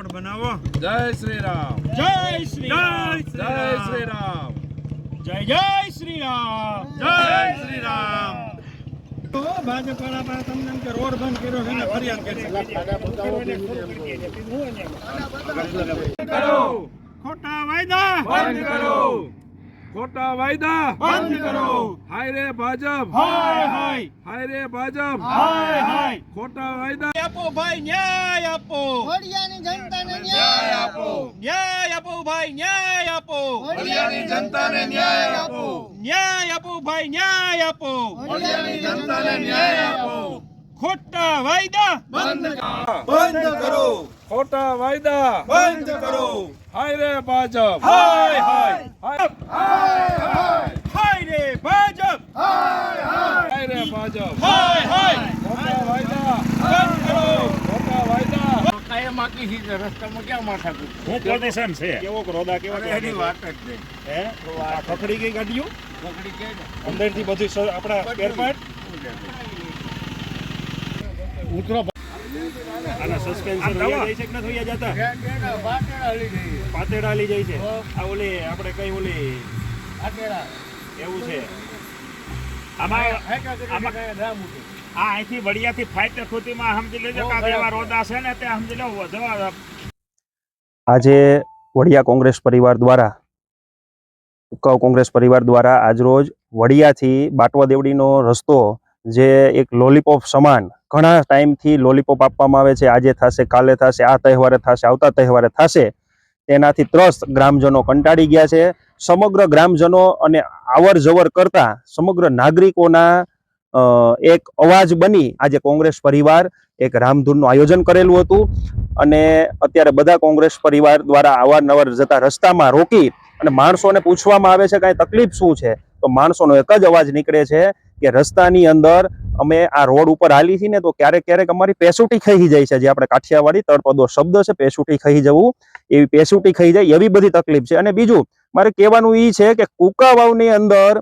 Road બનાવો. જય શ્રી રામ જય શ્રી રામ જય શ્રી રામ જય જય શ્રી રામ જય શ્રી રામ તો ભાજપ વાળા તમને કે રોડ બંધ કર્યો છે ને ફરિયાદ કરી. ખોટા વાયદા. બંધ કરો. ખોટા વાયદા બંધ કરો હાય રે ભાજપ હાય હાય હાય રે ભાજપ હાય હાય ખોટા વાયદા આપો ભાઈ ન્યાય આપો વડિયાની જનતાને ન્યાય આપો ન્યાય આપો ભાઈ ન્યાય આપો વડિયાની જનતાને ન્યાય આપો ન્યાય આપો ભાઈ ન્યાય આપો વડિયાની જનતાને ન્યાય આપો ખોટા વાયદા બંધ કરો ખોટા વાયદા બંધ કરો હાય રે ભાજપ હાય હાય હાય હાય રે ભાજપ હાય રે ભાજપ હાય હાય વાયદા બંધ આપણા પેરપાટ કે નથી જતા પાતેડા લઈ જાય છે. આપણે કઈ ઓલી, એવું છે. અહીંથી વડિયાથી ફાઈટર સુધીમાં સમજી લેજો કે એવા રોદા છે ને તે સમજી લો જવા આજે વડિયા કોંગ્રેસ પરિવાર દ્વારા ઉકાવ કોંગ્રેસ પરિવાર દ્વારા આજરોજ વડિયાથી બાટવા દેવડીનો રસ્તો જે એક લોલીપોપ સમાન ઘણા ટાઈમથી લોલીપોપ આપવામાં આવે છે. આજે થશે કાલે થશે આ તહેવારે થશે આવતા તહેવારે થશે. તેનાથી ત્રસ્ત ગ્રામજનો કંટાળી ગયા છે. સમગ્ર ગ્રામજનો અને આવર જવર કરતા સમગ્ર નાગરિકોના એક અવાજ બની આજે કોંગ્રેસ પરિવાર એક રામધૂનનું આયોજન કરેલું હતું. અને અત્યારે બધા કોંગ્રેસ પરિવાર દ્વારા અવારનવાર જતા રસ્તામાં રોકી અને માણસોને પૂછવામાં આવે છે કાંઈ તકલીફ શું છે? તો માણસોનો એક જ અવાજ નીકળે છે કે રસ્તાની અંદર અમે આ રોડ ઉપર હાલી છીએ ને તો ક્યારેક ક્યારેક અમારી પેસુટી ખાઈ જાય છે, જે આપણે કાઠિયાવાડી તળપદો શબ્દ છે, પેસુટી ખાઈ જવું. એવી પેસુટી ખાઈ જાય, એવી બધી તકલીફ છે. અને બીજું, મારે કહેવાનું એ છે કે કુકાવાવની અંદર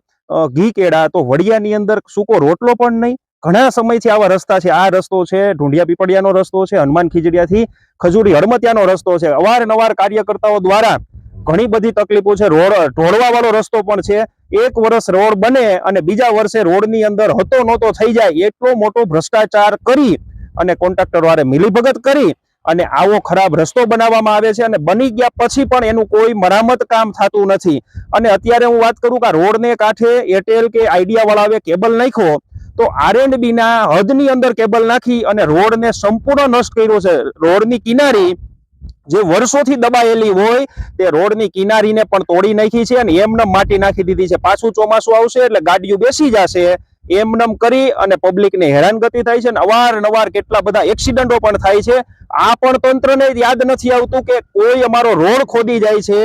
ઘી કેળા, તો વડિયાની અંદર સૂકો રોટલો પણ નહીં. ઘણા સમયથી આવા રસ્તા છે. આ રસ્તો છે ઢુંડિયા પીપળિયાનો રસ્તો છે, હનુમાન ખીજડીયાથી ખજૂરી હડમતિયાનો રસ્તો છે. અવારનવાર કાર્યકર્તાઓ દ્વારા ઘણી બધી તકલીફો છે. રોડ ઢોળવા વાળો રસ્તો પણ છે. એક વર્ષ રોડ બને અને બીજા વર્ષે રોડની અંદર હતો નહોતો થઈ જાય. એટલો મોટો ભ્રષ્ટાચાર કરી અને કોન્ટ્રાક્ટર વાળે મિલીભગત કરી અને આવો ખરાબ રસ્તો બનાવવામાં આવે છે અને બની ગયા પછી પણ એનું કોઈ મરામત કામ થતું નથી. અને અત્યારે હું વાત કરું કે રોડને કાંઠે એરટેલ કે આઈડિયા વાળાએ કેબલ નાખ્યો તો આર એન્ડ ના હદની અંદર કેબલ નાખી અને રોડને સંપૂર્ણ નષ્ટ કર્યો છે. રોડની કિનારી જે વર્ષોથી દબાયેલી હોય તે રોડની કિનારીને પણ તોડી નાખી છે અને એમનેમ માટી નાખી દીધી છે. પાછું ચોમાસું આવશે એટલે ગાડીઓ બેસી જશે. એમનેમ કરી અને પબ્લિકને હેરાનગતિ થાય છે અને અવારનવાર કેટલા બધા એક્સિડન્ટો પણ થાય છે. આ પણ તંત્રને યાદ નથી આવતું કે કોઈ અમારો રોડ ખોદી જાય છે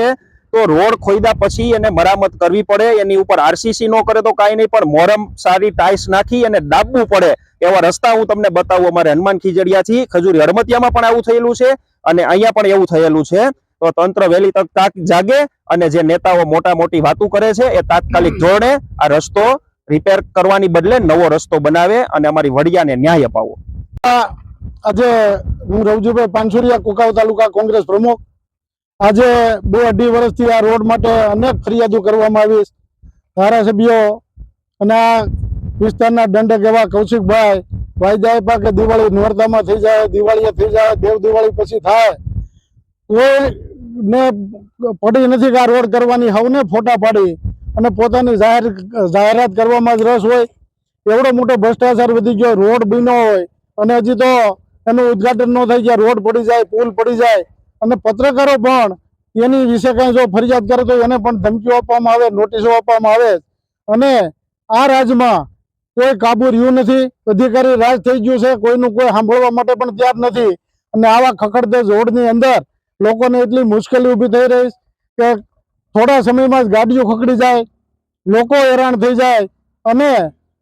તો રોડ ખોઈદા પછી એને મરામત કરવી પડે, એની ઉપર આરસીસી નો કરે તો કાંઈ નહીં, પણ મોરમ સારી ટાઇલ્સ નાખી અને દાબવું પડે એવા રસ્તા હું તમને બતાવું. અમારે હનુમાન ખીજડીયાથી ખજૂરી હડમતિયામાં પણ આવું થયેલું છે અને અહીંયા પણ એવું થયેલું છે. તો તંત્ર વહેલી તક તાક જાગે અને જે નેતાઓ મોટા મોટી વાતો કરે છે એ તાત્કાલિક જોડે આ રસ્તો રિપેર કરવાની બદલે નવો રસ્તો બનાવે અને અમારી વડિયાને ન્યાય અપાવો. આજે હું રવજુભાઈ પાનસુરિયા કુકાવ તાલુકા કોંગ્રેસ પ્રમુખ. આજે બે અઢી વર્ષથી આ રોડ માટે અનેક ફરિયાદો કરવામાં આવી ધારાસભ્યો અને આ વિસ્તારના દંડક એવા કૌશિકભાઈ વાયદા પા કે દિવાળી નોરતામાં થઈ જાય, દિવાળીએ થઈ જાય, દેવ દિવાળી પછી થાય. કોઈને પડી નથી કે આ રોડ કરવાની, હવને ફોટા પાડી અને પોતાની જાહેર જાહેરાત કરવામાં જ રસ હોય. એવડો મોટો ભ્રષ્ટાચાર વધી ગયો, રોડ બન્યો હોય અને હજી તો એનું ઉદ્ઘાટન ન થઈ ગયા રોડ પડી જાય, પુલ પડી જાય અને પત્રકારો પણ એની વિશે કંઈ જો ફરિયાદ કરે તો એને પણ ધમકીઓ આપવામાં આવે, નોટિસો આપવામાં આવે અને આ રાજમાં કોઈ કાબુ રહ્યું નથી, અધિકારી રાજ થઈ ગયું છે, કોઈનું કોઈ સાંભળવા માટે પણ તૈયાર નથી. અને આવા ખખડતે જોડની અંદર લોકોને એટલી મુશ્કેલી ઊભી થઈ રહી કે થોડા સમયમાં જ ગાડીઓ ખકડી જાય, લોકો હેરાન થઈ જાય. અને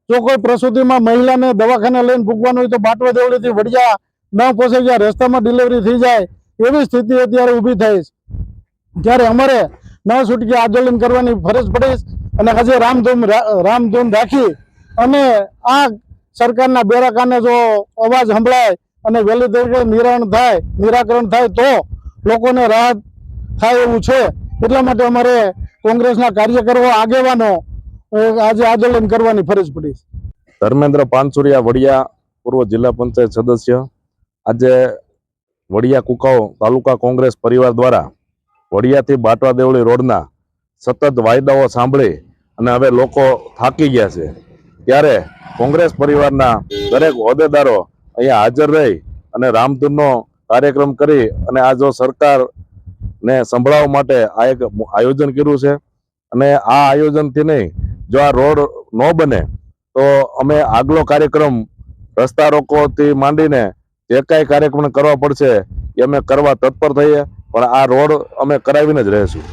જો કોઈ પ્રસૂતિમાં મહિલાને દવાખાને લઈને ભૂકવાનું હોય તો બાટવા દેવડીથી વડિયા ન પહોંચી ગયા રસ્તામાં ડિલિવરી થઈ જાય. એવી સ્થિતિ અત્યારે ઊભી થઈ ત્યારે અમારે ન છૂટકી આંદોલન કરવાની ફરજ પડી અને આજે રામધૂમ રામધૂમ રાખી અને આ સરકારના બેરાકાને જો અવાજ સંભળાય અને વહેલી તરીકે નિરાણ થાય, નિરાકરણ થાય તો લોકોને રાહત થાય એવું છે. એટલા માટે અમારે કોંગ્રેસના કાર્યકરો, આગેવાનો આજે આંદોલન કરવાની ફરજ પડી ધર્મેન્દ્ર પાનસુરિયા વડિયા પૂર્વ જિલ્લા પંચાયત સદસ્ય. આજે વડિયા કુકાઓ તાલુકા કોંગ્રેસ પરિવાર દ્વારા વડિયાથી બાટવા દેવળી રોડના સતત વાયદાઓ સાંભળી અને હવે લોકો થાકી ગયા છે. ત્યારે કોંગ્રેસ પરિવારના દરેક હોદ્દેદારો અહીંયા હાજર રહી અને રામધૂનનો કાર્યક્રમ કરી અને આ જો સરકારને સંભળાવવા માટે આ એક આયોજન કર્યું છે. અને આ આયોજનથી નહીં, જો આ રોડ ન બને, તો અમે આગલો કાર્યક્રમ રસ્તા રોકોથી માંડીને જે કાંઈ કાર્યક્રમ કરવા પડશે એ અમે કરવા તત્પર થઈએ, પણ આ રોડ અમે કરાવીને જ રહીશું.